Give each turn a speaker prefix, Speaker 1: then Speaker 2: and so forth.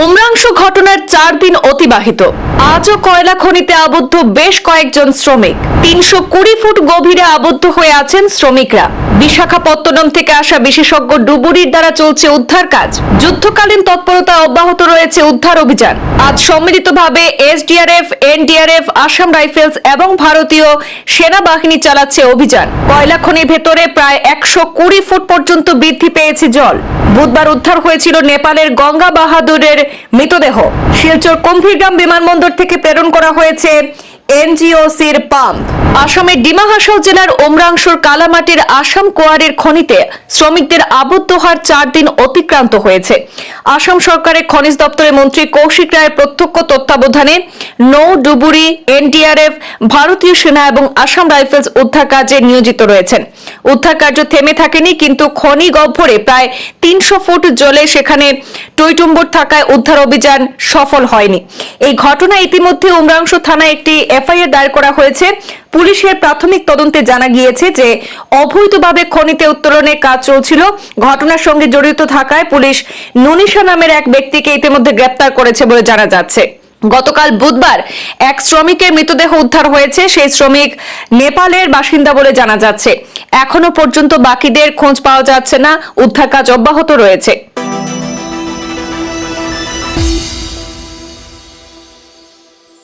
Speaker 1: উমরাংশ ঘটনার চার দিন অতিবাহিত। আজও কয়লা খনিতে আবদ্ধ বেশ কয়েকজন শ্রমিক। তিনশো কুড়ি ফুট গভীরে আবদ্ধ হয়ে আছেন শ্রমিকরা। বিশাখাপত্তনম থেকে আসা বিশেষজ্ঞ ডুবুরির দ্বারা চলছে উদ্ধার কাজ। যুদ্ধকালীন তৎপরতা অব্যাহত রয়েছে উদ্ধার অভিযান। আজ সম্মিলিতভাবে এসডিআরএফ, এনডিআরএফ, আসাম রাইফেলস এবং ভারতীয় সেনাবাহিনী চালাচ্ছে অভিযান। কয়লা খনির ভেতরে প্রায় একশো কুড়ি ফুট পর্যন্ত বৃদ্ধি পেয়েছে জল। বুধবার উদ্ধার হয়েছিল নেপালের গঙ্গা বাহাদুরের মৃতদেহ। শিলচর কুম্ভীরগ্রাম বিমানবন্দর থেকে প্রেরণ করা হয়েছে এনজিওসির পাম্প। আসামের ডিমা হাসাও জেলার ওমরাংশুর কালামাটির আসাম কোয়ারের খনিতে শ্রমিকদের আবদ্ধ হওয়ার চার দিন অতিক্রান্ত হয়েছে। আসাম সরকারের খনিজ দপ্তরের মন্ত্রী কৌশিক রায়ের প্রত্যক্ষ তত্ত্বাবধানে নৌ ডুবুরি, এনডিআরএফ, ভারতীয় সেনা এবং আসাম রাইফেলস উদ্ধার কাজে নিয়োজিত রয়েছেন। উদ্ধার কার্য থেমে থাকেনি, কিন্তু খনি গহ্বরে প্রায় তিনশো ফুট জলে সেখানে টইটুম্বর থাকায় উদ্ধার অভিযান সফল হয়নি। এই ঘটনা ইতিমধ্যে উমরাংশ থানায় একটি এফআইআর দায়ের করা হয়েছে। পুলিশের প্রাথমিক তদন্তে জানা গিয়েছে যে অবৈধভাবে খনিতে উত্তোলনের কাজ চলছিল। ঘটনার সঙ্গে জড়িত থাকায় পুলিশ নুনিশা নামের এক ব্যক্তিকে ইতিমধ্যে গ্রেপ্তার করেছে বলে জানা যাচ্ছে। গতকাল বুধবার এক শ্রমিকের মৃতদেহ উদ্ধার হয়েছে। সেই শ্রমিক নেপালের বাসিন্দা বলে জানা যাচ্ছে। এখনও পর্যন্ত বাকিদের খোঁজ পাওয়া যাচ্ছে না। উদ্ধার কাজ অব্যাহত রয়েছে।